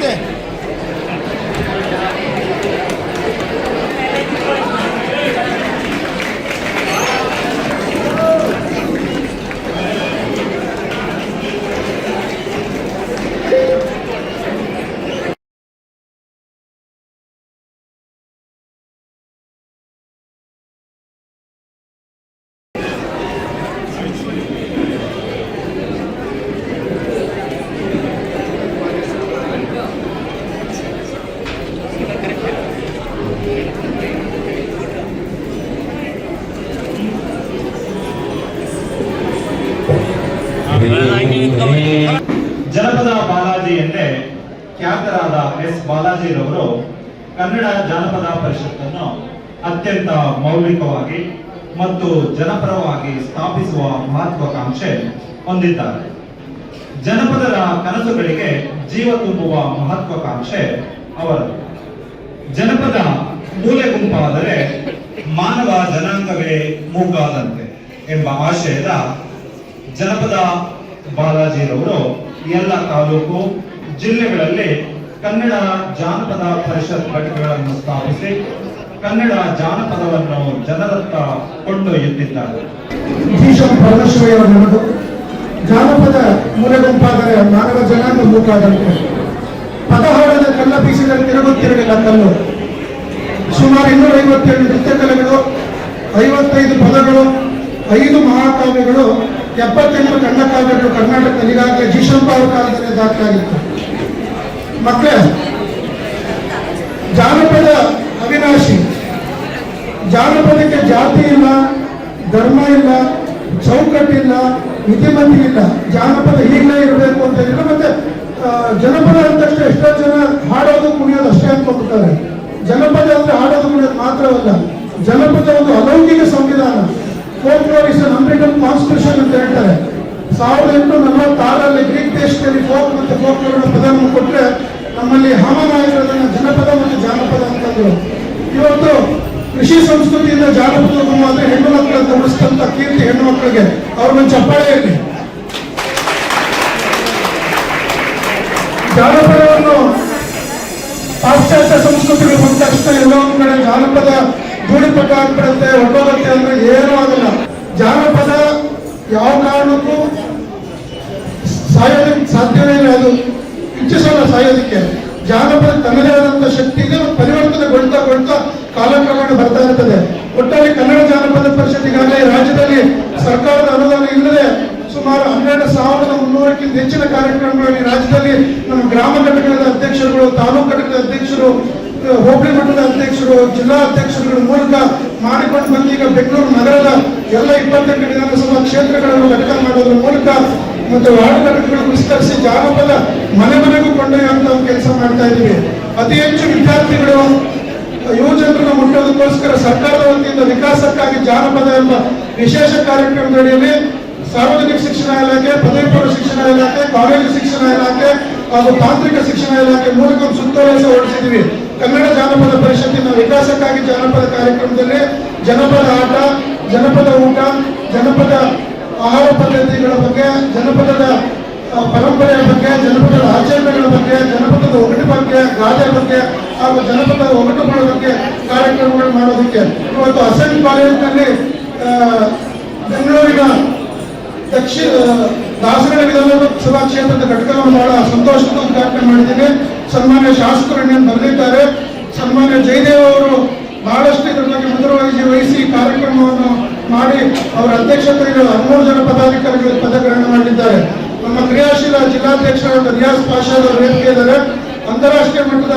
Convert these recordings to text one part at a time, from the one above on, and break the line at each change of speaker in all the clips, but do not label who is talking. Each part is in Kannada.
Bitti.
ಜನಪದ ಬಾಲಾಜಿ ಎಂದೇ ಖ್ಯಾತರಾದ ಎಸ್ ಬಾಲಾಜಿರವರು ಕನ್ನಡ ಜಾನಪದ ಪರಿಷತ್ತನ್ನು ಅತ್ಯಂತ ಮೌಲಿಕವಾಗಿ ಮತ್ತು ಜನಪರವಾಗಿ ಸ್ಥಾಪಿಸುವ ಮಹತ್ವಾಕಾಂಕ್ಷೆ ಹೊಂದಿದ್ದಾರೆ. ಜನಪದರ ಕನಸುಗಳಿಗೆ ಜೀವ ತುಂಬುವ ಮಹತ್ವಾಕಾಂಕ್ಷೆ ಅವರದು. ಜನಪದ ಮೂಲೆ ಗುಂಪಾದರೆ ಮಾನವ ಜನಾಂಗವೇ ಮೂಗಾದಂತೆ ಎಂಬ ಆಶಯದ ಜನಪದ ಬಾಲಾಜಿರವರು ಎಲ್ಲ ತಾಲೂಕು ಜಿಲ್ಲೆಗಳಲ್ಲಿ ಕನ್ನಡ ಜಾನಪದ ಪರಿಷತ್ ಘಟಕಗಳನ್ನು ಸ್ಥಾಪಿಸಿ ಕನ್ನಡ ಜಾನಪದವನ್ನು ಜನರತ್ತ ಕೊಂಡೊಯ್ಯುತ್ತಿದ್ದಾರೆ.
ಜಾನಪದ ಪರಮೇಶ್ವರಿಯವರ ಗುಂಪಾದರೆ ಮಾನವ ಜನಾಂಗ ಮೂಕಾದಂತೆ ಪದಹಾಡದ ಕಲ್ಲ ಬೀಸಿದರೆ ತಿರುಗುತ್ತಿರಲಿಲ್ಲ ಕಲ್ಲು. ಸುಮಾರು ಇನ್ನೂರ ಐವತ್ತೆರಡು ನೃತ್ಯ ಕಲೆಗಳು, ಐವತ್ತೈದು ಪದಗಳು, ಐದು ಮಹಾಕಾವ್ಯಗಳು ಎಪ್ಪತ್ತೆಂಟು ಖಂಡಕಾವ್ಯಗಳು ಕರ್ನಾಟಕದಲ್ಲಿ ಈಗಾಗಲೇ ಜೀಶಂಪ ಅವರ ಕಾಲದಲ್ಲಿ ದಾಖಲಾಗಿತ್ತು. ಮತ್ತೆ ಜಾನಪದ ಅವಿನಾಶಿ. ಜಾನಪದಕ್ಕೆ ಜಾತಿ ಇಲ್ಲ, ಧರ್ಮ ಇಲ್ಲ ಚೌಕಟ್ಟಿಲ್ಲ ಮಿತಿಮತಿ ಇಲ್ಲ. ಜಾನಪದ ಹೀಗಲೇ ಇರಬೇಕು ಅಂತ ಇಲ್ಲ ಮತ್ತೆ ಜನಪದ ಅಂತಷ್ಟು ಎಷ್ಟೋ ಜನ ಹಾಡೋದು ಕುಣಿಯೋದು ಅಷ್ಟೇ ಅನ್ಕೊಂಡ್ಬಿಡ್ತಾರೆ. ಜನಪದ ಅಂದ್ರೆ ಹಾಡೋದು ಕುಣಿಯೋದು ಮಾತ್ರವಲ್ಲ, ಜನಪದ ಒಂದು ಅಲೌಕಿಕ ಸಂವಿಧಾನ. ಫೋಕ್ಲೋರ್ ಇಸ್ ಅಮೆರಿಕನ್ ಕಾನ್ಸ್ಟಿಟ್ಯೂಷನ್ ಅಂತ ಹೇಳ್ತಾರೆ. ಸಾವಿರದ ಎಂಟುನೂರ ನಲವತ್ತಾರರಲ್ಲಿ ಗ್ರೀಕ್ ದೇಶದಲ್ಲಿ ಫೋಕ್ ಮತ್ತು ಫೋಕ್ಲೋರ್ ಪದವನ್ನು ಕೊಟ್ಟರೆ ನಮ್ಮಲ್ಲಿ ಹಾಮನಾಗಿರೋದನ್ನ ಜನಪದ ಮತ್ತು ಜಾನಪದ ಅಂತಂದ್ರು ಇವತ್ತು ಕೃಷಿ ಸಂಸ್ಕೃತಿಯಿಂದ ಜಾನಪದ ಅಂದ್ರೆ ಹೆಣ್ಣು ಮಕ್ಕಳನ್ನು ಉಳಿಸಿದಂತ ಕೀರ್ತಿ ಹೆಣ್ಣು ಮಕ್ಕಳಿಗೆ. ಅವ್ರನ್ನ ಚಪ್ಪಾಳೆ ಇರಲಿ ಜಾನಪದವನ್ನು ಪಾಶ್ಚಾತ್ಯ ಸಂಸ್ಕೃತಿಗಳು ಬಂದ ತಕ್ಷಣ ಎಲ್ಲ ಒಂದ್ ಕಡೆ ಜಾನಪದ ಧೂಳಿಪಟ ಆಗ್ಬಿಡುತ್ತೆ ಒಟ್ಟೋಗುತ್ತೆ ಅಂದ್ರೆ ಏನೂ ಆಗಲ್ಲ. ಜಾನಪದ ಯಾವ ಕಾರಣಕ್ಕೂ ಸಾಯೋದಕ್ಕೆ ಸಾಧ್ಯವೇ ಇಲ್ಲ, ಅದು ಇಚ್ಛಿಸಲ್ಲ ಸಾಯೋದಕ್ಕೆ. ಜಾನಪದ ತನ್ನದೇ ಆದಂತ ಶಕ್ತಿ ಇದೆ ಮತ್ತು ಪರಿವರ್ತನೆಗೊಳ್ತಾ ಗೊಳ್ತಾ ಕಾಲಕ್ರಮೇಣ ಬರ್ತಾ ಇರ್ತದೆ. ಒಟ್ಟಾರೆ ಕನ್ನಡ ಜಾನಪದ ಪರಿಷತ್ ಈಗಾಗಲೇ ರಾಜ್ಯದಲ್ಲಿ ಸರ್ಕಾರದ ಅನುದಾನ ಇಲ್ಲದೆ ಸುಮಾರು ಹನ್ನೆರಡು ಸಾವಿರದ ಮುನ್ನೂರಕ್ಕಿಂತ ಹೆಚ್ಚಿನ ಕಾರ್ಯಕ್ರಮಗಳಲ್ಲಿ ರಾಜ್ಯದಲ್ಲಿ ನಮ್ಮ ಗ್ರಾಮ ಘಟಕದ ಅಧ್ಯಕ್ಷರುಗಳು, ತಾಲೂಕು ಘಟಕದ ಅಧ್ಯಕ್ಷರು ಹೋಬಳಿ ಮಟ್ಟದ ಅಧ್ಯಕ್ಷರು, ಜಿಲ್ಲಾ ಅಧ್ಯಕ್ಷರುಗಳ ಮೂಲಕ ಮಾಡಿಕೊಂಡು ಬಂದು ಈಗ ಬೆಂಗಳೂರು ನಗರದ ಎಲ್ಲ ಇಪ್ಪತ್ತೆಂಟು ವಿಧಾನಸಭಾ ಕ್ಷೇತ್ರಗಳನ್ನು ಲೆಕ್ಕ ಮಾಡೋದ್ರ ಮೂಲಕ ಮತ್ತು ವಾರ್ಡ್ ವಿಸ್ತರಿಸಿ ಜಾನಪದ ಮನೆ ಮನೆಗೂ ಕೊಂಡೊಯ್ಯುವಂತ ಒಂದು ಕೆಲಸ ಮಾಡ್ತಾ ಇದ್ದೀವಿ. ಅತಿ ಹೆಚ್ಚು ವಿದ್ಯಾರ್ಥಿಗಳು ಯುವಜನರನ್ನು ಮುಟ್ಟೋದಕ್ಕೋಸ್ಕರ ಸರ್ಕಾರದ ವತಿಯಿಂದ ವಿಕಾಸಕ್ಕಾಗಿ ಜಾನಪದ ಎಂಬ ವಿಶೇಷ ಕಾರ್ಯಕ್ರಮದಡಿಯಲ್ಲಿ ಸಾರ್ವಜನಿಕ ಶಿಕ್ಷಣ ಇಲಾಖೆ ಪದವಿ ಪೂರ್ವ ಶಿಕ್ಷಣ ಇಲಾಖೆ, ಕಾಲೇಜು ಶಿಕ್ಷಣ ಇಲಾಖೆ ಹಾಗೂ ತಾಂತ್ರಿಕ ಶಿಕ್ಷಣ ಇಲಾಖೆ ಮೂಲಕ ಒಂದು ಹೊರಡಿಸಿದ್ದೀವಿ. ಕನ್ನಡ ಜಾನಪದ ಪರಿಷತ್ತಿನ ವಿಕಾಸಕ್ಕಾಗಿ ಜಾನಪದ ಕಾರ್ಯಕ್ರಮದಲ್ಲಿ ಜನಪದ ಆಟ, ಜನಪದ ಊಟ, ಜನಪದ ಆಹಾರ ಪದ್ಧತಿಗಳ ಬಗ್ಗೆ, ಜನಪದದ ಪರಂಪರೆಯ ಬಗ್ಗೆ, ಜನಪದದ ಆಚರಣೆಗಳ ಬಗ್ಗೆ, ಜನಪದದ ಒಗಟು ಬಗ್ಗೆ, ಗಾದೆ ಬಗ್ಗೆ ಹಾಗೂ ಜನಪದ ಒಗಟುಗಳ ಬಗ್ಗೆ ಕಾರ್ಯಕ್ರಮಗಳು ಮಾಡೋದಕ್ಕೆ ಇವತ್ತು ಅಸೆಂಟ್ ಕಾಲೇಜಿನಲ್ಲಿ ಬೆಂಗಳೂರಿನ ದಕ್ಷಿಣ ದಾಸರಳ್ಳಿ ವಿಧಾನಸಭಾ ಕ್ಷೇತ್ರದ ಘಟಕವನ್ನು ಬಹಳ ಸಂತೋಷದ ಉದ್ಘಾಟನೆ ಮಾಡಿದ್ದೀನಿ. ಸನ್ಮಾನ್ಯ ಶಾಸಕರು ಇನ್ನೇನು ಬರೆದಿದ್ದಾರೆ ಸನ್ಮಾನ್ಯ ಜಯದೇವ್ ಅವರು ಬಹಳಷ್ಟು ಇದ್ರ ಬಗ್ಗೆ ಮುತುವರ್ಜಿ ವಹಿಸಿ ಕಾರ್ಯಕ್ರಮವನ್ನು ಮಾಡಿ ಅವರ ಅಧ್ಯಕ್ಷತೆಯಲ್ಲಿ ಹದಿಮೂರು ಜನ ಪದಾಧಿಕಾರಿಗಳು ಪದಗ್ರಹಣ ಮಾಡಿದ್ದಾರೆ. ನಮ್ಮ ಕ್ರಿಯಾಶೀಲ ಜಿಲ್ಲಾಧ್ಯಕ್ಷರಾದ ರಿಯಾಜ್ ಪಾಷಾದ್ ಅವರು ವೇದಿಕೆ ಇದ್ದಾರೆ. ಅಂತಾರಾಷ್ಟ್ರೀಯ ಮಟ್ಟದ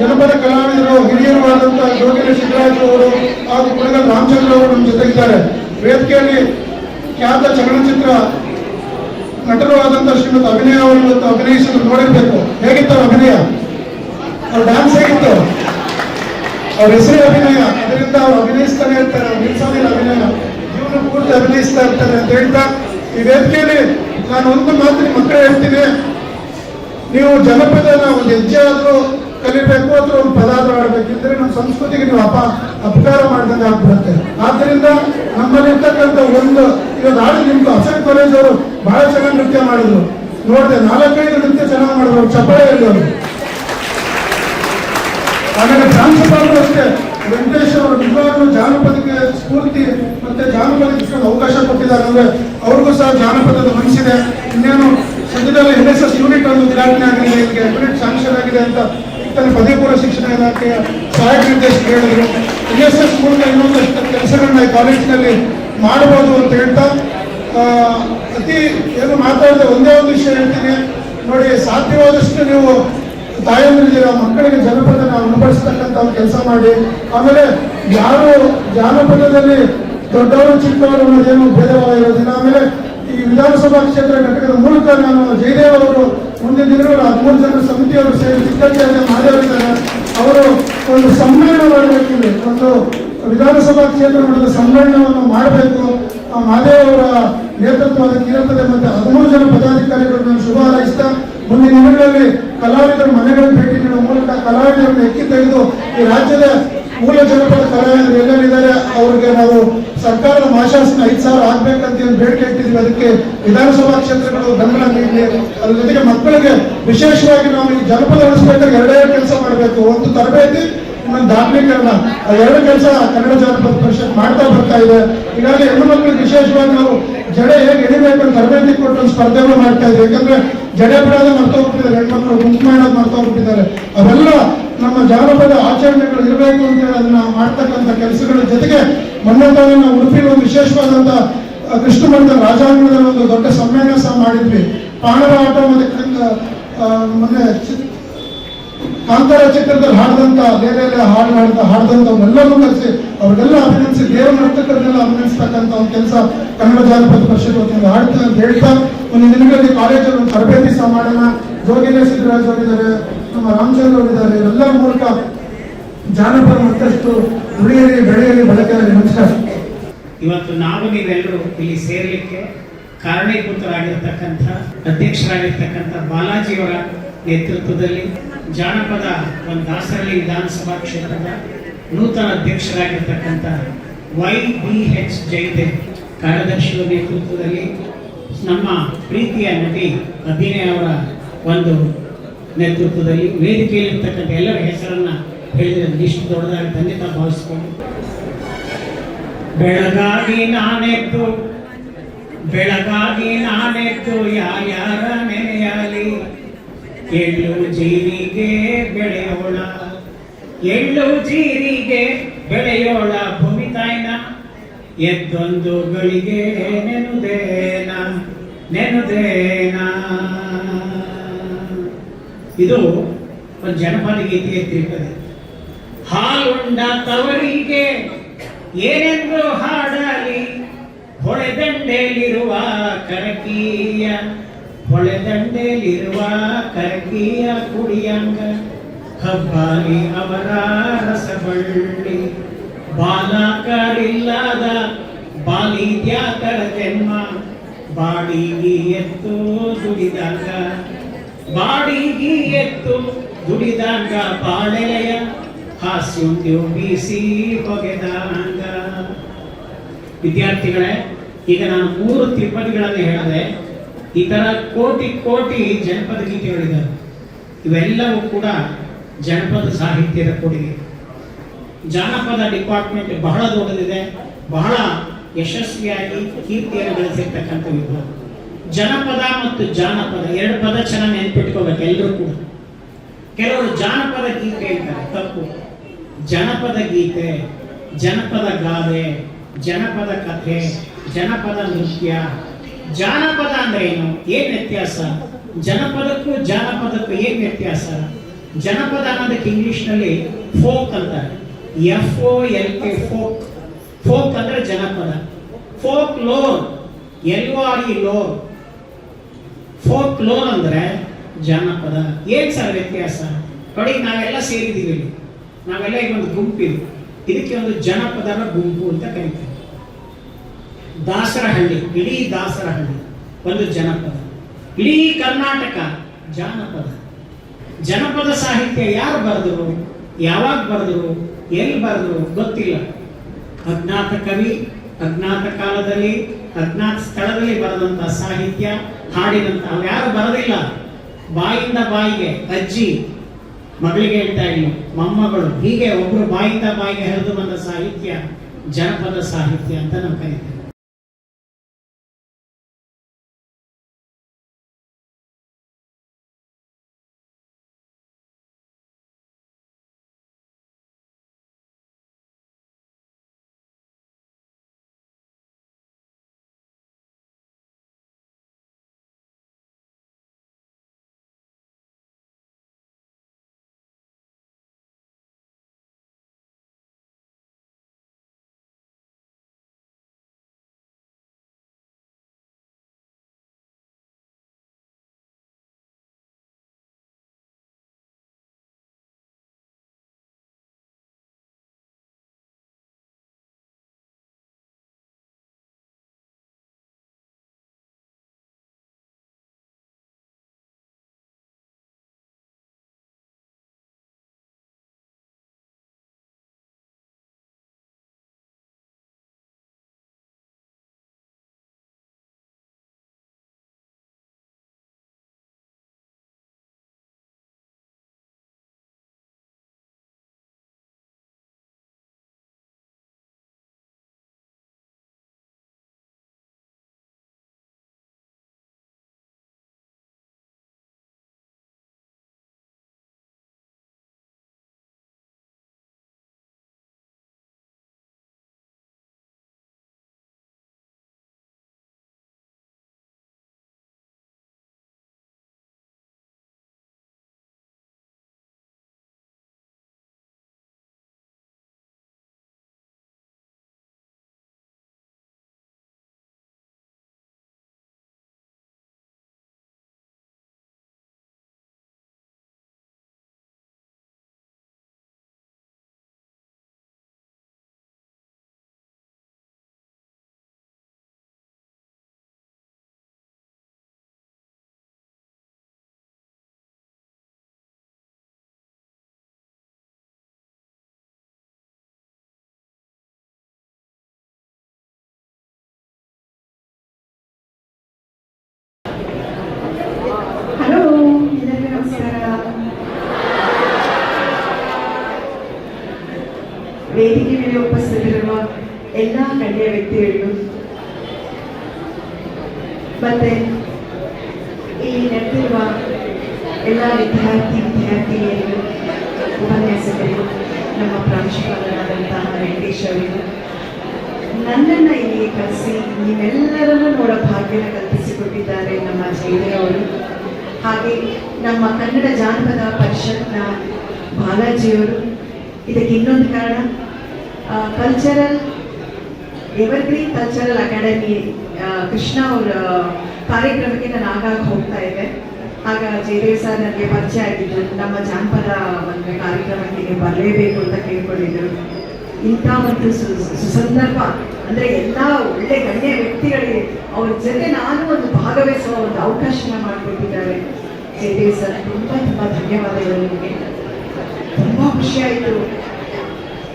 ಜನಪದ ಕಲಾವಿದರು ಹಿರಿಯರು ಆದಂತಹ ಜೋಗಿರಿ ಸಿದ್ದರಾಜು ಅವರು ಹಾಗೂ ಕುಳಗಲ್ ರಾಮಚಂದ್ರ ಅವರು ನಮ್ಮ ಜೊತೆಗಿದ್ದಾರೆ. ವೇದಿಕೆಯಲ್ಲಿ ಖ್ಯಾತ ಚಲನಚಿತ್ರ ನಟರು ಆದಂತಹ ಶ್ರೀಮಂತ ಅಭಿನಯ ಅವರು ಇವತ್ತು ಅಭಿನಯಿಸಿದ್ರು, ನೋಡಿರ್ಬೇಕು. ಹೇಗಿತ್ತು ಅಭಿನಯ? ಅವ್ರ ಡ್ಯಾನ್ಸ್ ಹೇಗಿತ್ತು? ಅವ್ರ ಹೆಸರೇ ಅಭಿನಯ. ಅದರಿಂದ ಅವ್ರು ಅಭಿನಯಿಸ್ತಾನೆ ಇರ್ತಾರೆ ನಿಲ್ಸೋದಿಲ್ಲ ಅಭಿನಯ. ಜೀವನ ಪೂರ್ತಿ ಅಭಿನಯಿಸ್ತಾ ಇರ್ತಾರೆ ಅಂತ ಹೇಳ್ತಾ, ಈ ವೇದಿಕೆಯಲ್ಲಿ ನಾನು ಒಂದು ಮಾತು ಮಕ್ಕಳು ಹೇಳ್ತೀನಿ. ನೀವು ಜನಪದನ ಒಂದು ಹೆಜ್ಜೆ ಆದ್ರೂ ಕಲಿಬೇಕು ಅಥವಾ ಒಂದು ಪದಾರ್ಥ ಮಾಡಬೇಕಿದ್ರೆ ನಮ್ಮ ಸಂಸ್ಕೃತಿಗೆ ನೀವು ಅಪ, ಅಪಕಾರ ಮಾಡಿದಂಗೆ ಆಗ್ಬಿಡುತ್ತೆ. ಆದ್ದರಿಂದ ನಮ್ಮಲ್ಲಿರ್ತಕ್ಕಂಥ ಒಂದು, ಈಗ ನಾಳೆ ನಿಮ್ದು ಅಸೆಂಟ್ ಕಾಲೇಜ್ ಅವರು ಬಹಳ ಚೆನ್ನಾಗಿ ನೃತ್ಯ ಮಾಡಿದ್ರು. ನೋಡಿದೆ, ನಾಲ್ಕೈದು ನೃತ್ಯ ಚೆನ್ನಾಗಿ ಮಾಡಿದ್ರು. ಚಪ್ಪಾಳೆ ಅವರು. ಆಮೇಲೆ ಪ್ರಾಂಶುಪಾಲರು ಅಷ್ಟೇ. ವೆಂಕಟೇಶ್ ಅವರು ನಿಜವಾಗ್ಲೂ ಜಾನಪದಕ್ಕೆ ಸ್ಫೂರ್ತಿ ಮತ್ತೆ ಇಷ್ಟೊಂದು ಅವಕಾಶ ಕೊಟ್ಟಿದ್ದಾರೆ. ಅಂದ್ರೆ ಅವ್ರಿಗೂ ಸಹ ಜಾನಪದದ ಮನಸ್ಸಿದೆ. ಇನ್ನೇನು ಸದ್ಯದಲ್ಲಿ ಎನ್ ಎಸ್ ಎಸ್ ಯೂನಿಟ್ ಒಂದು ಉದ್ಘಾಟನೆ ಆಗಿದೆ. ಯೂನಿಟ್ ಆಗಿದೆ ಅಂತ ಈಗ ಪದವಿಪೂರ್ವ ಪದವಿ ಪೂರ್ವ ಶಿಕ್ಷಣ ಇಲಾಖೆಯ ಸಹಾಯಕ ನಿರ್ದೇಶಕರು ಹೇಳಿದ್ರು ಎನ್ ಎಸ್ ಎಸ್ ಮೂಲಕ ಇನ್ನೊಂದಷ್ಟು ಕೆಲಸಗಳನ್ನ ಈ ಕಾಲೇಜಿನಲ್ಲಿ ಮಾಡಬಹುದು ಅಂತ ಹೇಳ್ತಾ ಅತಿ ಏನು ಮಾತಾಡಿದೆ ಒಂದೇ ಒಂದು ವಿಷಯ ಹೇಳ್ತೀನಿ. ನೋಡಿ, ಸಾಧ್ಯವಾದಷ್ಟು ನೀವು ತಾಯಂದ್ರಿದ್ದೀರ ಮಕ್ಕಳಿಗೆ ಜನಪದ ಅನುಭವಿಸ್ತಕ್ಕಂಥ ಒಂದು ಕೆಲಸ ಮಾಡಿ. ಆಮೇಲೆ ಯಾರು ಜಾನಪದದಲ್ಲಿ ದೊಡ್ಡವರು, ಚಿಕ್ಕವರು ಅನ್ನೋದೇನು ಭೇದಭಾವ ಇರೋದಿಲ್ಲ ಆಮೇಲೆ ಈ ವಿಧಾನಸಭಾ ಕ್ಷೇತ್ರ ಘಟಕದ ಮೂಲಕ ನಾನು ಜಯದೇವ್ ಅವರು ಮುಂದಿನ ದಿನಗಳು ಹದಿಮೂರು ಜನ ಸಮಿತಿಯವರು ಸೇರಿ ಸಿದ್ಧತೆಯನ್ನು ಮಾಡಿದ್ದಾರೆ ಅವರು ಒಂದು ಸಮ್ಮೇಳನ ಮಾಡಬೇಕಿದೆ. ಒಂದು ವಿಧಾನಸಭಾ ಕ್ಷೇತ್ರ ಮಟ್ಟದ ಸಮ್ಮೇಳನವನ್ನು ಮಾಡಬೇಕು ಅವರ ನೇತೃತ್ವದ ಇರುತ್ತದೆ ಮತ್ತೆ ಹದಿಮೂರು ಜನ ಪದಾಧಿಕಾರಿಗಳು ನಾನು ಶುಭ ಹಾರೈಸ್ತಾ ಮುಂದಿನ ದಿನಗಳಲ್ಲಿ ಕಲಾವಿದರ ಮನೆಗಳನ್ನು ಭೇಟಿ ನೀಡುವ ಮೂಲಕ ಕಲಾವಿದರನ್ನು ಎಕ್ಕಿ ತೆಗೆದು ಈ ರಾಜ್ಯದ ಮೂಲ ಜನಪದ ಕಲಾವಿದರು ಎಲ್ಲರಿದ್ದಾರೆ. ಅವ್ರಿಗೆ ನಾವು ಸರ್ಕಾರದ ಮಾಶಾಸನ ಐದು ಸಾವಿರ ಆಗ್ಬೇಕಂತ ಏನು ಬೇಡಿಕೆ ಇಟ್ಟಿದ್ವಿ ಅದಕ್ಕೆ ವಿಧಾನಸಭಾ ಕ್ಷೇತ್ರಗಳು ಬೆಂಬಲ ನೀಡಲಿ ಅದ್ರ ಜೊತೆಗೆ ಮಕ್ಕಳಿಗೆ ವಿಶೇಷವಾಗಿ ನಾವು ಈ ಜನಪದ ಉಳಿಸ್ಬೇಕಾದ್ರೆ ಎರಡೇ ಕೆಲಸ ಮಾಡಬೇಕು. ಒಂದು ತರಬೇತಿ, ಇನ್ನೊಂದು ಆ ಎರಡು ಕೆಲಸ ಕನ್ನಡ ಜನಪದ ಪರಿಷತ್ ಮಾಡ್ತಾ ಬರ್ತಾ ಇದೆ. ಹೀಗಾಗಿ ಹೆಣ್ಣು ಮಕ್ಕಳಿಗೆ ವಿಶೇಷವಾಗಿ ನಾವು ಜಡೆ ಹೇಗೆ ಅಂತ ತರಬೇತಿ ಕೊಟ್ಟು ಸ್ಪರ್ಧೆಗಳು ಮಾಡ್ತಾ ಇದ್ದೀವಿ ಯಾಕಂದ್ರೆ ಜಡೆ ಬಿಡೋದು ಮರ್ತೋಗ್ಬಿಟ್ಟಿದ್ದಾರೆ. ಹೆಣ್ಮಕ್ಳು ಗುಂಪು ಮಾಡೋದು ಮರ್ತೋಗ್ಬಿಟ್ಟಿದ್ದಾರೆ. ಅವೆಲ್ಲ ನಮ್ಮ ಜಾನಪದ ಆಚರಣೆಗಳು ಇರಬೇಕು ಅಂತ ಹೇಳಿ ಅದನ್ನ ಮಾಡ್ತಕ್ಕಂಥ ಕೆಲಸಗಳ ಜೊತೆಗೆ ಮೊನ್ನೆ ತಾನೇ ನಾವು ಒಂದು ವಿಶೇಷವಾದಂತ ಆ, ಕೃಷ್ಣ ಮಠದ ರಾಜಾಂಗಣದಲ್ಲಿ ಒಂದು ದೊಡ್ಡ ಸಮ್ಮೇಳನ ಸಹ ಮಾಡಿದ್ವಿ. ಪಾಣರ ಆಟ ಮತ್ತೆ ಮೊನ್ನೆ ಕಾಂತಾರ ಚಿತ್ರದಲ್ಲಿ ಹಾಡಿದಂತ, ಬೇರೆ ಹಾಡು ಹಾಡಿದ ಹಾಡಿದಂಥವನ್ನೆಲ್ಲರೂ ಕರೆಸಿ, ಅವ್ರಿಗೆಲ್ಲ ಅಭಿನಂದಿಸಿ, ದೇವರ ನರ್ತಕರನ್ನೆಲ್ಲ ಅಭಿನಂದಿಸ್ತಕ್ಕಂಥ ಒಂದು ಕೆಲಸ ಕನ್ನಡ ಜಾನಪದ ಪರಿಷತ್ ವತಿಯಿಂದ ಹಾಡ್ತಾ ಅಂತ ಹೇಳ್ತಾ, ಒಂದು ದಿನಗಳಲ್ಲಿ ಕಾಲೇಜಲ್ಲಿ ಒಂದು ತರಬೇತಿ ಸಹ ಮಾಡೋಣ ಜೋಗಿನ ಸಿದ್ದರಾಜ್ ಅವರಿದ್ದಾರೆ, ನಮ್ಮ ರಾಮಚಂದ್ರ ಅವರಿದ್ದಾರೆ ಇವೆಲ್ಲ ಮೂಲಕ ಜಾನಪದ ಮತ್ತಷ್ಟು ಉಳಿಯಲಿ ಬೆಳೆಯಲಿ, ಬಳಕೆಯಲ್ಲಿ ನಮಸ್ಕಾರ.
ಇವತ್ತು ನಾವು ನೀವೆಲ್ಲರೂ ಇಲ್ಲಿ ಸೇರ್ಲಿಕ್ಕೆ ಕಾರಣೀಭೂತರಾಗಿರ್ತಕ್ಕಂಥ, ಅಧ್ಯಕ್ಷರಾಗಿರ್ತಕ್ಕಂಥ ಬಾಲಾಜಿಯವರ ನೇತೃತ್ವದಲ್ಲಿ ಜಾನಪದ ಒಂದು ದಾಸರಳ್ಳಿ ವಿಧಾನಸಭಾ ಕ್ಷೇತ್ರದ ನೂತನ ಅಧ್ಯಕ್ಷರಾಗಿರ್ತಕ್ಕಂಥ ವೈ ಬಿ ಎಚ್ ಜಯದೇವ್ ಕಾರ್ಯದರ್ಶಿಯ ನೇತೃತ್ವದಲ್ಲಿ ನಮ್ಮ ಪ್ರೀತಿಯ ನಟಿ ಅಭಿನಯ ಅವರ ಒಂದು ನೇತೃತ್ವದಲ್ಲಿ ವೇದಿಕೆಯಲ್ಲಿರ್ತಕ್ಕಂಥ ಎಲ್ಲರ ಹೆಸರನ್ನು ಹೇಳಿದ ಇಷ್ಟು ದೊಡ್ಡದಾಗಿ ಖಂಡಿತ ಭಾವಿಸ್ಕೊಂಡು. ಬೆಳಗಾಗಿ ನಾನೆದ್ದು ಬೆಳಗಾಗಿ ನಾನೆದ್ದು ಯಾರ್ಯಾರ ನೆನೆಯಲಿ? ಎಳ್ಳು ಜೀರಿಗೆ ಬೆಳೆಯೋಣ ಎಳ್ಳು ಜೀರಿಗೆ ಬೆಳೆಯೋಣ ಭೂಮಿ ತಾಯಿನ. ಎದ್ದೊಂದು ಗಳಿಗೆ ನೆನುದೇನ ನೆನುದೇನ ಇದು ಒಂದು ಜನಪದ ಗೀತೆಯ ತಿರುಪತಿ ಹಾಲುಂಡ ತವರಿಗೆ ಏನೆಂದು ಹಾಡಲಿ, ಹೊಳೆದಂಡೆಯಲ್ಲಿರುವ ಕರಕೀಯ. ಹೊಳೆದಂಡೆಲಿರುವ ಕರ್ಗಿಯ ಕುಡಿಯಂಗ ಹಬ್ಬಾಲಿ ಅವರ ರಸಬಳ್ಳಿ ಬಾಲಕರಿಲ್ಲದ ಬಾಲಿದ್ಯಾಕರ ಜನ್ಮ, ಬಾಡಿಗೆ ಎತ್ತು ದುಡಿದಾಗ. ಬಾಡಿಗೆ ಎತ್ತು ದುಡಿದಾಗ ಬಾಳೆಯ ಹಾಸ್ಯಂತ್ಯು ಬೀಸಿ ಹೊಗೆದಾಗ. ವಿದ್ಯಾರ್ಥಿಗಳೇ, ಈಗ ನಾನು ಮೂರು ತ್ರಿಪದಿಗಳನ್ನು ಹೇಳಿದೆ ಈ ತರ ಕೋಟಿ ಕೋಟಿ ಜನಪದ ಗೀತೆಗಳಿದ್ದಾವೆ ಇವೆಲ್ಲವೂ ಕೂಡ ಜನಪದ ಸಾಹಿತ್ಯದ ಕೊಡುಗೆ. ಜಾನಪದ ಡಿಪಾರ್ಟ್ಮೆಂಟ್ ಬಹಳ ದೊಡ್ಡದಿದೆ. ಬಹಳ ಯಶಸ್ವಿಯಾಗಿ ಕೀರ್ತಿಯನ್ನು ಗಳಿಸಿರ್ತಕ್ಕಂಥ ವಿಭಾಗ. ಜನಪದ ಮತ್ತು ಜಾನಪದ ಎರಡು ಪದ ಚೆನ್ನಾಗಿ ನೆನ್ಪಿಟ್ಕೋಬೇಕು ಎಲ್ಲರೂ ಕೂಡ. ಕೆಲವರು ಜಾನಪದ ಗೀತೆ ಹೇಳ್ತಾರೆ, ತಪ್ಪು. ಜನಪದ ಗೀತೆ, ಜನಪದ ಗಾದೆ, ಜನಪದ ಕಥೆ, ಜನಪದ ನೃತ್ಯ ಜಾನಪದ ಅಂದ್ರೆ ಏನು? ಏನ್ ವ್ಯತ್ಯಾಸ? ಜನಪದಕ್ಕೂ ಜಾನಪದಕ್ಕೂ ಏನ್ ವ್ಯತ್ಯಾಸ? ಜನಪದ ಅನ್ನೋದಕ್ಕೆ ಇಂಗ್ಲಿಷ್ನಲ್ಲಿ ಫೋಕ್ ಅಂತಾರೆ. F O L K folk folk ಅಂದ್ರೆ ಜನಪದ. Folk lore L R E lore folk lore ಅಂದ್ರೆ ಜಾನಪದ. ಏನ್ ಸರ್ ವ್ಯತ್ಯಾಸ? ಕಡೆಗೆ ನಾವೆಲ್ಲ ಸೇರಿದ್ದೀವಿ ನಾವೆಲ್ಲ ಈಗ ಒಂದು ಗುಂಪಿದೆ. ಇದಕ್ಕೆ ಒಂದು ಜನಪದರ ಗುಂಪು ಅಂತ ಕರೀತೀವಿ ದಾಸರಹಳ್ಳಿ, ಇಡೀ ದಾಸರಹಳ್ಳಿ, ಒಂದು ಜನಪದ. ಇಡೀ ಕರ್ನಾಟಕ ಜಾನಪದ. ಜನಪದ ಸಾಹಿತ್ಯ ಯಾರು ಬರೆದರು, ಯಾವಾಗ ಬರೆದರು ಎಲ್ಲಿ ಬರೆದರು ಗೊತ್ತಿಲ್ಲ. ಅಜ್ಞಾತ ಕವಿ, ಅಜ್ಞಾತ ಕಾಲದಲ್ಲಿ, ಅಜ್ಞಾತ ಸ್ಥಳದಲ್ಲಿ ಬರೆದಂಥ ಸಾಹಿತ್ಯ ಹಾಡಿದಂತ ಯಾರು ಬರೋದಿಲ್ಲ. ಬಾಯಿಂದ ಬಾಯಿಗೆ ಅಜ್ಜಿ, ಮಗಳಿಗೆ ಹೇಳ್ತಾ ಇಲ್ಲ ಮೊಮ್ಮಗಳು, ಹೀಗೆ ಒಬ್ಬರು ಬಾಯಿಂದ ಬಾಯಿಗೆ ಹರಿದು ಬಂದ ಸಾಹಿತ್ಯ, ಜನಪದ ಸಾಹಿತ್ಯ ಅಂತ ನಾವು ಕರಿತೀವಿ.
ವೇದಿಕೆ ಮೇಲೆ ಉಪಸ್ಥಿತರಿರುವ ಎಲ್ಲ ಗಣ್ಯ ವ್ಯಕ್ತಿಗಳಿಗೂ, ಮತ್ತೆ ಇಲ್ಲಿ ನಡೆದಿರುವ ಎಲ್ಲ ವಿದ್ಯಾರ್ಥಿ ವಿದ್ಯಾರ್ಥಿನಿಯರಿಗೂ, ಉಪನ್ಯಾಸಕರಿಗೂ, ನಮ್ಮ ಪ್ರಾಂಶುಪಾಲರಾದಂತಹ ವೆಂಕಟೇಶ್ ನನ್ನನ್ನು ಇಲ್ಲಿ ಕರೆಸಿ ನೀವೆಲ್ಲರನ್ನೂ ನೋಡೋ ಭಾಗ್ಯನ ಕಲ್ಪಿಸಿಕೊಟ್ಟಿದ್ದಾರೆ ನಮ್ಮ ಅವರು. ಹಾಗೆ ನಮ್ಮ ಕನ್ನಡ ಜಾನಪದ ಪರಿಷತ್ನ ಬಾಲಾಜಿಯವರು. ಇದಕ್ಕೆ ಇನ್ನೊಂದು ಕಾರಣ cultural evergreen cultural academy Krishna ಅವರ ಕಾರ್ಯಕ್ರಮಕ್ಕೆ ನಾನು ಆಗಾಗ ಹೋಗ್ತಾ ಇದ್ದೆ. ಆಗ ಜಯದೇವ್ ಸರ್ ನನಗೆ ಪರಿಚಯ ಆಗಿದ್ರು. ನಮ್ಮ ಜಾನಪದ ಒಂದು ಕಾರ್ಯಕ್ರಮಕ್ಕೆ ಬರಲೇಬೇಕು ಅಂತ ಕೇಳ್ಕೊಂಡಿದ್ರು. ಇಂಥ ಒಂದು ಸುಸಂದರ್ಭ, ಅಂದ್ರೆ ಎಲ್ಲ ಒಳ್ಳೆ ಗಣ್ಯ ವ್ಯಕ್ತಿಗಳಿಗೆ ಅವ್ರ ಜೊತೆ ನಾನು ಒಂದು ಭಾಗವಹಿಸುವ ಒಂದು ಅವಕಾಶನ ಮಾಡಿಕೊಟ್ಟಿದ್ದಾರೆ ಜಯದೇವ್ ಸರ್. ತುಂಬಾ ತುಂಬಾ ಧನ್ಯವಾದಗಳು ನಿಮಗೆ. ತುಂಬಾ ಖುಷಿ ಆಯಿತು.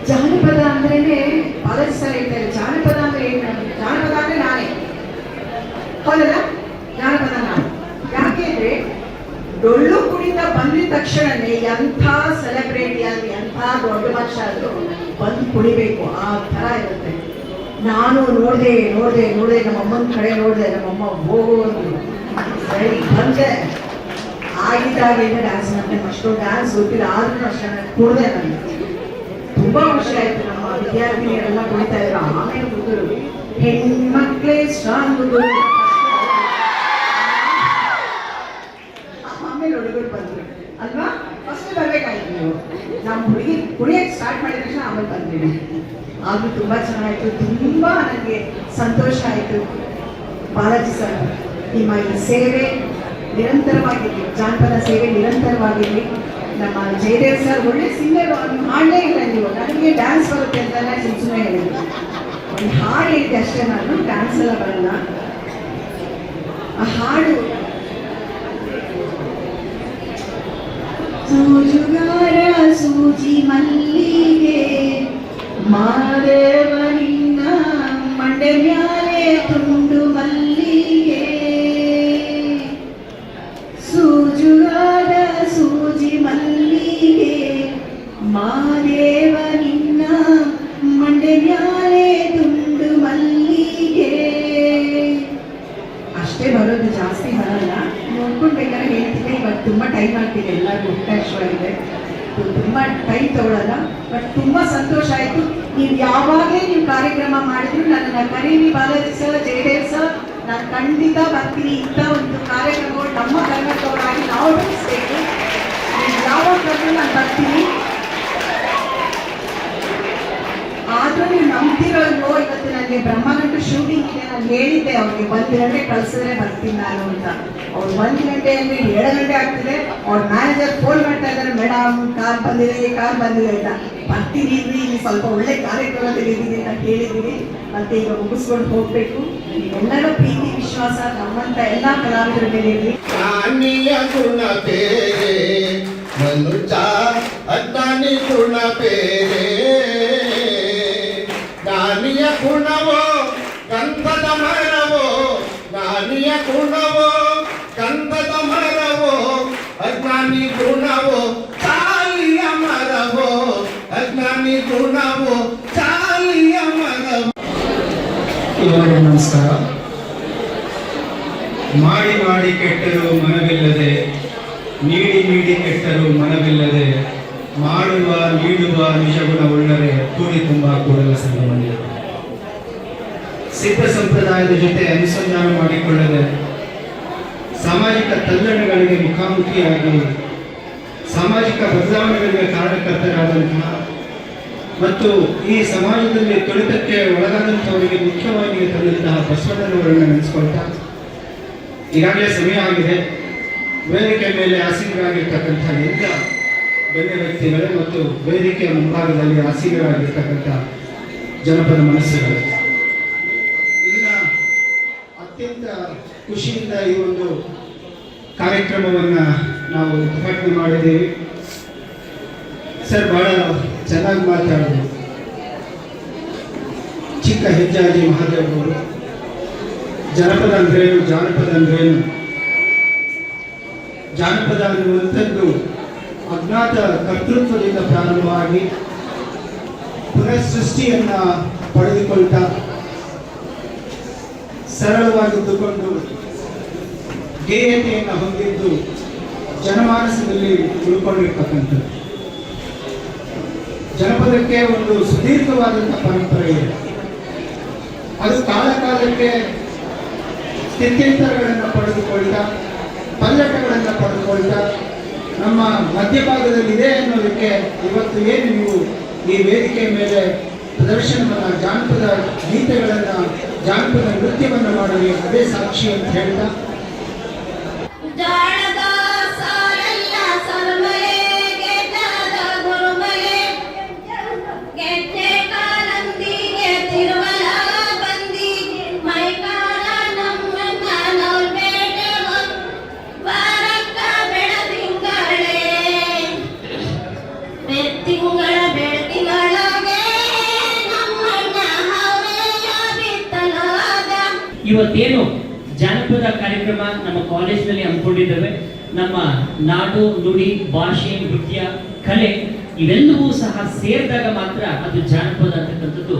ಜಾನಪದ ಅಂದ್ರೇನೆ ಬಾಲಾಜಿ ಸರ್ ಜಾನಪದ ಅಂದ್ರೆ ಏನು ಜಾನಪದ ಅಂದ್ರೆ ನಾನೇ. ಹೌದಲ್ಲ? ಜಾನಪದ ನಾನು. ಯಾಕೆ ಅಂದ್ರೆ ಡೊಳ್ಳು ಕುಣಿತ ಬಂದಿದ ತಕ್ಷಣನೇ ಎಂಥ ಸೆಲೆಬ್ರಿಟಿ ಆಗಲಿ ಎಂಥ ದೊಡ್ಡ ಮನುಷ್ಯ ಆದ್ರು ಬಂದು ಕುಣಿಬೇಕು ಆ ಥರ ಇರುತ್ತೆ. ನಾನು ನೋಡಿದೆ ನೋಡಿದೆ ನೋಡಿದೆ ನಮ್ಮ ಅಮ್ಮನ ಕಡೆ ನೋಡಿದೆ, ನಮ್ಮಮ್ಮ ಹೋಗೋದು. ಸರಿ, ಬಂದೆ. ಆಗಿದ್ದಾಗಿಂದ ಡ್ಯಾನ್ಸ್ ಮಾಡ್ತೇನೆ ಅಷ್ಟೊಂದು ಡ್ಯಾನ್ಸ್ ಗೊತ್ತಿಲ್ಲ, ಆದ್ರೂ ಅಷ್ಟೇ ನಾನು ಕುಡ್ದೆ ನಾನು. ತುಂಬಾ ವರ್ಷ ಆಯ್ತು ನಮ್ಮ ವಿದ್ಯಾರ್ಥಿನಿಯರೆಲ್ಲ ಕುಣಿತಾ ಇದ್ರು. ಆಮೇಲೆ ಹುಡುಗರು ಹೆಣ್ಮಕ್ಳೇ ಸ್ಟ್ರಾಂಗ್ ಆಮೇಲೆ ಹುಡುಗರು ಬಂದ್ರು. ಅಲ್ವಾ? ಫಸ್ಟ್ ಬರ್ಬೇಕಾಯ್ತು ನೀವು. ನಮ್ಮ ಹುಡುಗಿ ಕುಣಿಯಕ್ಕೆ ಸ್ಟಾರ್ಟ್ ಮಾಡಿದ ತಕ್ಷಣ ಆಮೇಲೆ ಬಂದ್ರಿ ಆದ್ರೂ ತುಂಬಾ ಚೆನ್ನಾಗಿತ್ತು. ತುಂಬಾ ನನಗೆ ಸಂತೋಷ ಆಯ್ತು. ಬಾಲಾಜಿ ಸರ್, ನಿಮ್ಮ ಈ ಸೇವೆ ನಿರಂತರವಾಗಿರಲಿ. ಜಾನಪದ ಸೇವೆ ನಿರಂತರವಾಗಿರಲಿ. ನಮ್ಮ ಜಯದೇವ್ ಸರ್ ಒಳ್ಳೆ ಸಿಂಗರ್ ನೀವು ಹಾಡೇ ಇಲ್ಲ ನೀವು ನನಗೆ ಡ್ಯಾನ್ಸ್ ಬರುತ್ತೆ ಅಂತೆಲ್ಲ ಸುಮ್ಮನೆ ಹೇಳಿದ್ರು ಒಂದು ಹಾಡು ಹೇಳಿದೆ ಅಷ್ಟೇ ನಾನು ಡ್ಯಾನ್ಸ್ ಎಲ್ಲ ಬರಲ್ಲ ಆ ಹಾಡು ಸೂಜುಗಾರ ಸೂಜಿ ಮಲ್ಲಿಗೆ ಮಾದೇವನಿನ್ನ ಮಂಡೆ ಮ್ಯಾಲೆ ತುಂಡು ತುಂಬ ಕೈ ತಗೊಳ್ಳಲ್ಲ ಬಟ್ ತುಂಬಾ ಸಂತೋಷ ಆಯ್ತು. ನೀವು ಯಾವಾಗಲೇ ನೀವು ಕಾರ್ಯಕ್ರಮ ಮಾಡಿದ್ರು ನನ್ನನ್ನು ಕರೀರಿ ಬಾಲಾಜಿ ಸರ್, ಜಯದೇವ್ ಸರ್, ನಾನು ಖಂಡಿತ ಬರ್ತೀನಿ ಇಂಥ ಒಂದು ಕಾರ್ಯಕ್ರಮಗಳು ನಮ್ಮ ಕರ್ನಾಟಕವಾಗಿ ನಾವು ಬೆಳೆಸ್ಬೇಕು ಯಾವಾಗ ನಾನು ಬರ್ತೀನಿ ಆದ್ರೂ ನೀವು ನಂಬ್ತಿರೋಲ್ವೋ ಇವತ್ತು ನನಗೆ ಬ್ರಹ್ಮಗಂಟು ಶೂಟಿಂಗ್ ಇದೆ ನಾನು ಹೇಳಿದ್ದೆ. ಅವ್ರಿಗೆ ಒಂದು ಗಂಟೆ ಬರ್ತೀನಿ ನಾನು ಅಂತ. ಅವ್ರು ಒಂದು ಗಂಟೆ ಅಂದ್ರೆ ಏಳು ಗಂಟೆ ಆಗ್ತಿದೆ. ಅವ್ರ ಮ್ಯಾನೇಜರ್ ಫೋನ್ ಮಾಡ್ತಾ ಇದ್ದಾರೆ ಮೇಡಮ್ ಕಾರ್ ಬಂದಿದೆ ಕಾರ್ ಬಂದಿದೆ ಅಂತ. ಬರ್ತೀನಿ ಇಲ್ಲಿ ಸ್ವಲ್ಪ ಒಳ್ಳೆ ಕಾರ್ಯಕ್ರಮದಲ್ಲಿ ಇದ್ದೀನಿ ಅಂತ ಹೇಳಿದ್ದೀನಿ. ಮತ್ತೆ ಈಗ ಮುಗಿಸ್ಕೊಂಡು ಹೋಗ್ಬೇಕು. ಎಲ್ಲರ ಪ್ರೀತಿ, ವಿಶ್ವಾಸ, ನಮ್ಮಂತ ಎಲ್ಲಾ ಕಲಾವಿದರ ಮೇಲೆ ಇರಲಿ
ಗುಣ ಜ್ಞಾನಿಯ ಗುಣವೋ ಗಂಧದ ಮರವೋ ಜ್ಞಾನಿಯ ಗುಣವೋ ಗಂಧದ ಮರವೋ, ಅಜ್ಞಾನಿ ಗುಣವೋ ಚಾಲಿಯ ಮರವೋ, ಅಜ್ಞಾನಿ ಗುಣವೋ ಚಾಲಿಯ ಮರವೋ.
ಎಲ್ಲರಿಗೂ ನಮಸ್ಕಾರ. ಮಾಡಿ ಮಾಡಿ ಕೆಟ್ಟರು ಮನವಿಲ್ಲದೆ, ನೀಡಿ ನೀಡಿ ಕೆಟ್ಟರು ಮನವಿಲ್ಲದೆ, ಮಾಡುವ ನೀಡುವ ನಿಜಗುಣವುಳ್ಳರೆ ಕೂಡಿ ತುಂಬ ಕೂಡಲ ಸಂಗಮಲ್ಲಿ ಸಿದ್ಧ ಸಂಪ್ರದಾಯದ ಜೊತೆ ಅನುಸಂಧಾನ ಮಾಡಿಕೊಳ್ಳದೆ ಸಾಮಾಜಿಕ ತಲ್ಲಣಗಳಿಗೆ ಮುಖಾಮುಖಿಯಾಗಿ ಸಾಮಾಜಿಕ ಬದಲಾವಣೆಗಳಿಗೆ ಕಾರಣಕರ್ತರಾದಂತಹ ಮತ್ತು ಈ ಸಮಾಜದಲ್ಲಿ ತುಳಿತಕ್ಕೆ ಒಳಗಾದಂಥವರಿಗೆ ಮುಖ್ಯವಾಗಿ ತಂದಂತಹ ಬಸವಣ್ಣನವರನ್ನು ನೆನೆಸ್ಕೊಳ್ತಾ ಈಗಾಗಲೇ ಸಮಯ ಆಗಿದೆ. ವೇದಿಕೆ ಮೇಲೆ ಆಸೀನರಾಗಿರ್ತಕ್ಕಂಥ ಎಲ್ಲ ಗಣ್ಯ ವ್ಯಕ್ತಿಗಳು ಮತ್ತು ವೇದಿಕೆಯ ಮುಂಭಾಗದಲ್ಲಿ ಆಸೀನರಾಗಿರ್ತಕ್ಕಂಥ ಜನಪದ ಮನಸ್ಸುಗಳು. ಅತ್ಯಂತ ಖುಷಿಯಿಂದ ಈ ಒಂದು ಕಾರ್ಯಕ್ರಮವನ್ನು ನಾವು ಉದ್ಘಾಟನೆ ಮಾಡಿದ್ದೀವಿ. ಸರ್, ಬಹಳ ಚೆನ್ನಾಗಿ ಮಾತಾಡಿದ್ರು. ಚಿಕ್ಕ ಹೆಜ್ಜಾಜಿ ಮಹಾದೇವ್ ಅವರು. ಜನಪದ ಅಂದ್ರೇನು ಜಾನಪದ ಅಂದ್ರೇನು ಜಾನಪದ ಅನ್ನುವಂಥದ್ದು ಅಜ್ಞಾತ ಕರ್ತೃತ್ವದಿಂದ ಪ್ರಾರಂಭವಾಗಿ ಪುನಃ ಸೃಷ್ಟಿಯನ್ನು ಪಡೆದುಕೊಳ್ತಾ ಸರಳವಾಗಿದ್ದುಕೊಂಡು ಗೇಯತೆಯನ್ನು ಹೊಂದಿದ್ದು ಜನಮಾನಸದಲ್ಲಿ ಉಳ್ಕೊಂಡಿರ್ತಕ್ಕಂಥದ್ದು. ಜನಪದಕ್ಕೆ ಒಂದು ಸುದೀರ್ಘವಾದಂಥ ಪರಂಪರೆ ಇದೆ. ಅದು ಕಾಲ ಕಾಲಕ್ಕೆ ಸ್ಥಿತ್ಯಂತರಗಳನ್ನು ಪಡೆದುಕೊಳ್ತಾ, ಪಲ್ಲಟಗಳನ್ನು ಪಡೆದುಕೊಳ್ತಾ ನಮ್ಮ ಮಧ್ಯಭಾಗದಲ್ಲಿದೆ ಅನ್ನೋದಕ್ಕೆ ಇವತ್ತು ಏನು ನೀವು ಈ ವೇದಿಕೆ ಮೇಲೆ ಪ್ರದರ್ಶನವನ್ನ ಜಾನಪದ ಗೀತೆಗಳನ್ನು ಜಾನಪದ ನೃತ್ಯವನ್ನು ಮಾಡಲಿ ಅದೇ ಸಾಕ್ಷಿ ಅಂತ ಹೇಳ್ತಾ
ಇವತ್ತೇನು ಜಾನಪದ ಕಾರ್ಯಕ್ರಮ ನಮ್ಮ ಕಾಲೇಜಿನಲ್ಲಿ ಹಮ್ಮಿಕೊಂಡಿದ್ದೇವೆ. ನಮ್ಮ ನಾಡು, ನುಡಿ, ಭಾಷೆ, ನೃತ್ಯ, ಕಲೆ ಇವೆಲ್ಲವೂ ಸಹ ಸೇರಿದಾಗ ಮಾತ್ರ ಅದು ಜಾನಪದ ಅಂತಕ್ಕಂಥದ್ದು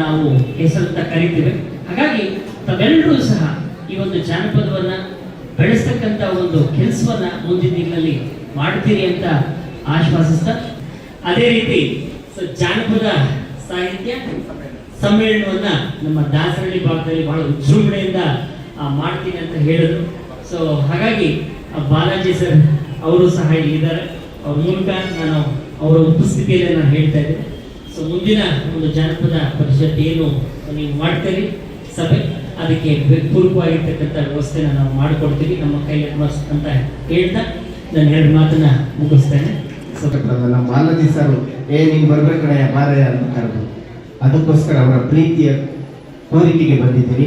ನಾವು ಹೆಸರಂತ ಕರಿತೇವೆ. ಹಾಗಾಗಿ ತಾವೆಲ್ಲರೂ ಸಹ ಈ ಒಂದು ಜಾನಪದವನ್ನ ಬೆಳೆಸ್ತಕ್ಕಂಥ ಒಂದು ಕೆಲಸವನ್ನ ಮುಂದಿನ ದಿನಗಳಲ್ಲಿ ಮಾಡ್ತೀರಿ ಅಂತ ಆಶ್ವಾಸಿಸ್ತಾ ಅದೇ ರೀತಿ ಜಾನಪದ ಸಾಹಿತ್ಯ ಸಮ್ಮೇಳನವನ್ನ ನಮ್ಮ ದಾಸರಳ್ಳಿ ಭಾಗದಲ್ಲಿ ಬಹಳ ವಿಜೃಂಭಣೆಯಿಂದ ಮಾಡ್ತೀನಿ ಅಂತ ಹೇಳಿದ್ರು. ಸೊ ಹಾಗಾಗಿ ಬಾಲಾಜಿ ಸರ್ ಅವರು ಸಹ ಇಲ್ಲಿದ್ದಾರೆ ಅವ್ರ ಮೂಲಕ ನಾನು ಅವರ ಉಪಸ್ಥಿತಿಯಲ್ಲಿ ನಾನು ಹೇಳ್ತಾ ಇದ್ದೆ. ಸೊ ಮುಂದಿನ ಒಂದು ಜಾನಪದ ಪರಿಷತ್ ಏನು ನೀವು ಮಾಡ್ತೀರಿ? ಸಭೆ. ಅದಕ್ಕೆ ಪೂರ್ವವಾಗಿರ್ತಕ್ಕಂಥ ವ್ಯವಸ್ಥೆನ ನಾವು ಮಾಡಿಕೊಡ್ತೀವಿ. ನಮ್ಮ ಕೈಯಲ್ಲಿ ಅಂತ ಹೇಳ್ತಾ ನಾನು ಎರಡು ಮಾತನ್ನ ಮುಗಿಸ್ತೇನೆ. ಸೊ
ನಮ್ಮ ಬಾಲಾಜಿ ಸರ್, ಏ ನೀವು ಬರ್ಬೇಕಣಯ್ಯ ಬಾರ ಅಂತ ಕರೆದು ಅದಕ್ಕೋಸ್ಕರ ಅವರ ಪ್ರೀತಿಯ ಕೋರಿಕೆಗೆ ಬಂದಿದ್ದೀನಿ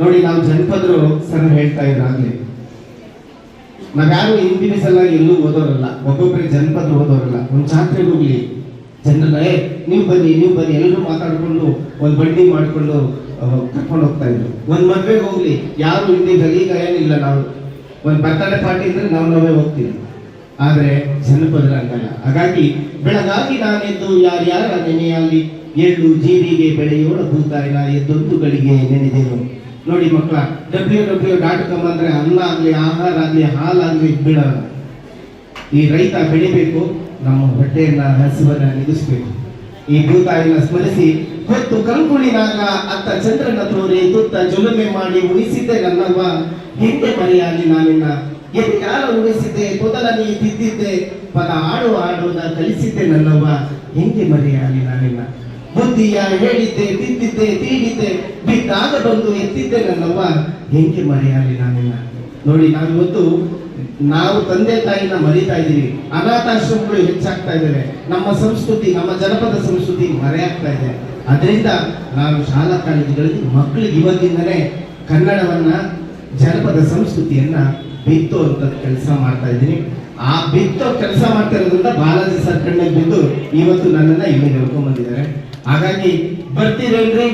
ನೋಡಿ, ನಾವು ಜನಪದರು ಸರ್ ಹೇಳ್ತಾ ಇದ್ರಾಗ್ಲಿ ನಾವ್ಯಾರು ಹಿಂದಿನ ಸಲ ಎಲ್ಲೂ ಓದೋರಲ್ಲ ಒಬ್ಬೊಬ್ಬರಿಗೆ ಜನಪದ ಓದೋರಲ್ಲ, ಒಂದು ಜಾತ್ರೆಗೆ ಹೋಗ್ಲಿ. ಜನರನ್ನ ಏ, ನೀವು ಬನ್ನಿ ನೀವು ಬನ್ನಿ. ಎಲ್ಲರೂ ಮಾತಾಡಿಕೊಂಡು ಒಂದು ಬಂಡಿ ಮಾಡಿಕೊಂಡು ಕರ್ಕೊಂಡು ಹೋಗ್ತಾ ಇದ್ರು. ಒಂದು ಮದ್ವೆಗೆ ಹೋಗ್ಲಿ. ಯಾರು ಹಿಂದಿನಲ್ಲಿ ಈಗ ಏನಿಲ್ಲ ನಾವು. ಒಂದು ಬರ್ತಡೇ ಪಾರ್ಟಿ ಇದ್ರೆ ನಾವು ನಾವೇ ಹೋಗ್ತೀವಿ. ಆದರೆ ಜನಪದರ ಹಂಗಲ್ಲ. ಹಾಗಾಗಿ ಬೆಳಗಾಗಿ ನಾನೆದ್ದು, ಯಾರ್ಯಾರ ನೆನೆಯಲ್ಲಿ ಎಳ್ಳು ಜೀರಿಗೆ ಬೆಳೆಯೋಣ ಇಲ್ಲ ಎದ್ದೊಂದುಗಳಿಗೆ ನೆನೆದೇನು. ನೋಡಿ ಮಕ್ಕಳ ಡಬ್ಲ್ಯೂ ಡಬ್ಲ್ಯೂ ಡಾಟ್ ಕಾಮ್ ಅಂದ್ರೆ ಅನ್ನ ಆಗ್ಲಿ, ಆಹಾರ ಆಗ್ಲಿ ಹಾಲಾಗ್ಲಿ ಬಿಡಲ್ಲ ಈ ರೈತ ಬೆಳಿಬೇಕು, ನಮ್ಮ ಹೊಟ್ಟೆಯನ್ನ ಹಸಿವನ್ನ ನಿಲ್ಲಿಸ್ಬೇಕು. ಈ ಭೂತಾಯಿನ ಸ್ಮರಿಸಿ, ಹೊತ್ತು ಕಂಕುಳಿನಾಗ ಅತ್ತ ಚಂದ್ರನ ತೋರಿ, ತುತ್ತ ಜುಲುಮೆ ಮಾಡಿ ಉಳಿಸಿದ್ದೆ ನನ್ನವ್ವ ಹಿಂದೆ ಮರೆಯಾಗಿ ನಾನಿನ್ನ. ಎದೆಗಾಲ ಉಳಿಸಿದ್ದೆ ಕೊದಲ ನೀ ತಿದ್ದಿದ್ದೆ. ಪದ ಆಡು ಆಡೋದ ಕಲಿಸಿದ್ದೆ ನನ್ನವ್ವ. ಹೆಂಗೆ ಮರೆಯಾಗಿ ನಾನಿನ್ನ. ಬುದ್ಧಿಯ ಹೇಳಿದ್ದೆ ಬಿದ್ದಿದ್ದೆ ತೀಡಿದ್ದೆ ಬಿದ್ದಾಗ ಬಂದು ಎತ್ತಿದ್ದೆ ನನ್ನವ್ವ. ಹೆಂಗೆ ಮರೆಯಾಲಿ ನಾನಿನ್ನ? ನೋಡಿ ನಾವಿವತ್ತು ನಾವು ತಂದೆ ತಾಯಿನ ಮರಿತಾ ಇದ್ದೀವಿ. ಅನಾಥಾಶ್ರಮಗಳು ಹೆಚ್ಚಾಗ್ತಾ ಇದ್ದಾವೆ. ನಮ್ಮ ಸಂಸ್ಕೃತಿ, ನಮ್ಮ ಜನಪದ ಸಂಸ್ಕೃತಿ ಮರೆಯಾಗ್ತಾ ಇದೆ. ಅದರಿಂದ ನಾನು ಶಾಲಾ ಕಾಲೇಜುಗಳಲ್ಲಿ ಮಕ್ಕಳಿಗೆ ಇವತ್ತಿಂದಲೇ ಕನ್ನಡವನ್ನ, ಜನಪದ ಸಂಸ್ಕೃತಿಯನ್ನ ಬಿತ್ತುವಂತ ಕೆಲಸ ಮಾಡ್ತಾ ಇದ್ದೀನಿ. ಆ ಬಿತ್ತೋ ಕೆಲಸ ಮಾಡ್ತಾ ಇರೋದ್ರಿಂದ ಬಾಲಾಜಿ ಸರ್ ಕಣ್ಣಿಗೆ ಬಿದ್ದು ಇವತ್ತು ನನ್ನನ್ನ ಇಲ್ಲಿ ಹೇಳ್ಕೊಂಡ್ ಬಂದಿದ್ದಾರೆ ಹಾಗಾಗಿ ಬರ್ತೀರೇನ್ರಿ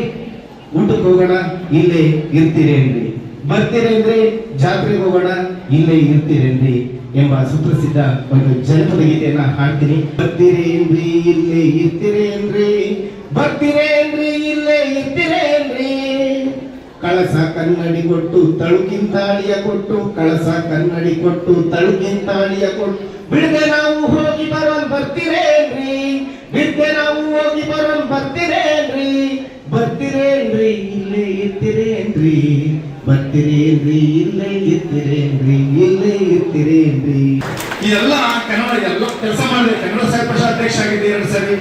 ಊಟಕ್ಕೆ ಹೋಗೋಣ, ಇಲ್ಲೇ ಇರ್ತೀರೇನ್ರಿ ಬರ್ತೀರೇನ್ರಿ ಜಾತ್ರೆಗೆ ಹೋಗೋಣ, ಇಲ್ಲೇ ಇರ್ತೀರೇನ್ರಿ ಎಂಬ ಸುಪ್ರಸಿದ್ಧ ಒಂದು ಜನಪದ ಗೀತೆಯನ್ನ ಹಾಡ್ತೀನಿ. ಬರ್ತೀರೇನ್ರಿ ಇಲ್ಲೇ ಇರ್ತೀರೇನ್ರಿ ಬರ್ತೀರೇನ್ರಿ ಇಲ್ಲೇ ಇರ್ತೀರೇನ್ರಿ ಕಳಸ ಕನ್ನಡಿ ಕೊಟ್ಟು ತಳುಕಿಂತಾಳಿಯ ಕೊಟ್ಟು, ಕಳಸ ಕನ್ನಡಿ ಕೊಟ್ಟು ತಳುಕಿಂತಾಳಿಯ ಕೊಟ್ಟು. ಬಿಡದೆ ನಾವು ಹೋಗಿ ಬರೋ ಬರ್ತೀರೇನ್ರಿ ಬಿಡದೆ ನಾವು ಹೋಗಿ ಬರೋನ್ ಇರ್ತೀರೇನ್ರಿ ಬರ್ತೀರೇನ್ರಿ? ಇಲ್ಲೇ ಇರ್ತೀರೇನ್ರಿ? ಇಲ್ಲೇ ಇರ್ತೀರೇನ್ರಿ?
ಇದೆಲ್ಲ ಕನ್ನಡ, ಎಲ್ಲ ಕೆಲಸ ಮಾಡಿದೆ ಕನ್ನಡ ಸಾಹಿತ್ಯ ಅಧ್ಯಕ್ಷ ಆಗಿದ್ದೆ ಎರಡು ಸರಿ.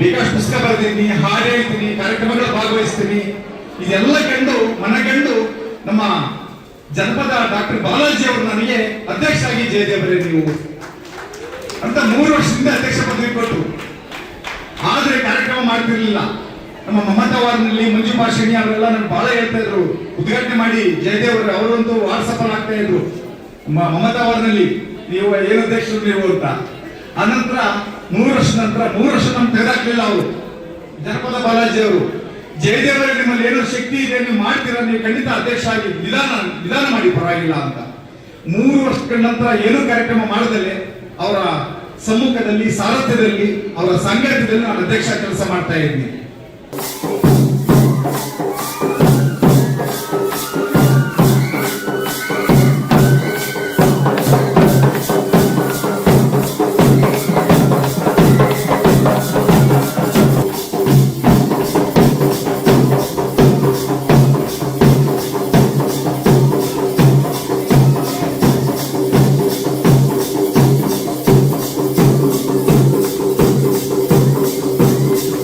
ಬೇಕಾಷ್ಟು ಪುಸ್ತಕ ಬರೆದಿದ್ದೀನಿ, ಹಾಡು ಹೇಳ್ತೀನಿ, ಕಾರ್ಯಕ್ರಮಗಳು ಭಾಗವಹಿಸ್ತೀನಿ. ಇದೆಲ್ಲ ಕಂಡು ಮನಗಂಡು ನಮ್ಮ ಜನಪದ ಡಾಕ್ಟರ್ ಬಾಲಾಜಿ ಅವರು ನನಗೆ ಅಧ್ಯಕ್ಷ ಆಗಿ ಜಯದೇವರೇ ನೀವು. ಅಂತ ಮೂರು ವರ್ಷದಿಂದ ಅಧ್ಯಕ್ಷ ಪದವಿ ಕೊಟ್ಟು ಆದ್ರೆ ಕಾರ್ಯಕ್ರಮ ಮಾಡ್ತಿರ್ಲಿಲ್ಲ. ನಮ್ಮ ಮಮತಾವಾರ್ನಲ್ಲಿ ಮಂಜು ಭಾಷಿಣಿ ಅವರೆಲ್ಲ ನನ್ಗೆ ಬಹಳ ಹೇಳ್ತಾ ಇದ್ರು. ಉದ್ಘಾಟನೆ ಮಾಡಿ ಜಯದೇವರು ಅವರಂತೂ ವಾಟ್ಸಪ್ ಅಲ್ಲಿ ಆಗ್ತಾ ಇದ್ರು. ಮಮತಾವಾರ್ನಲ್ಲಿ ಮಮತಾ ವಾರ್ನಲ್ಲಿ ನೀವು ಏನು ಅಧ್ಯಕ್ಷರು ನೀವು ಅಂತ. ಅನಂತರ ಮೂರು ವರ್ಷ ನಂತರ ಮೂರು ವರ್ಷ ನಮ್ಗೆ ತೆಗೆದಾಕ್ಲಿಲ್ಲ ಅವರು. ಜನಪದ ಬಾಲಾಜಿ ಅವರು. ಜಯದೇವರ ನಿಮ್ಮಲ್ಲಿ ಏನು ಶಕ್ತಿ ಇದೆ, ನೀವು ಮಾಡ್ತೀರಾ, ನೀವು ಖಂಡಿತ ಅಧ್ಯಕ್ಷ ಆಗಿ ವಿಧಾನ ವಿಧಾನ ಮಾಡಿ, ಪರವಾಗಿಲ್ಲ ಅಂತ. ಮೂರು ವರ್ಷಗಳ ನಂತರ ಏನೂ ಕಾರ್ಯಕ್ರಮ ಮಾಡದಲ್ಲೇ ಅವರ ಸಮ್ಮುಖದಲ್ಲಿ, ಸಾರಥ್ಯದಲ್ಲಿ, ಅವರ ಸಂಘಟನೆಯಲ್ಲಿ ನಾನು ಅಧ್ಯಕ್ಷ ಕೆಲಸ ಮಾಡ್ತಾ ಇದ್ದೀನಿ.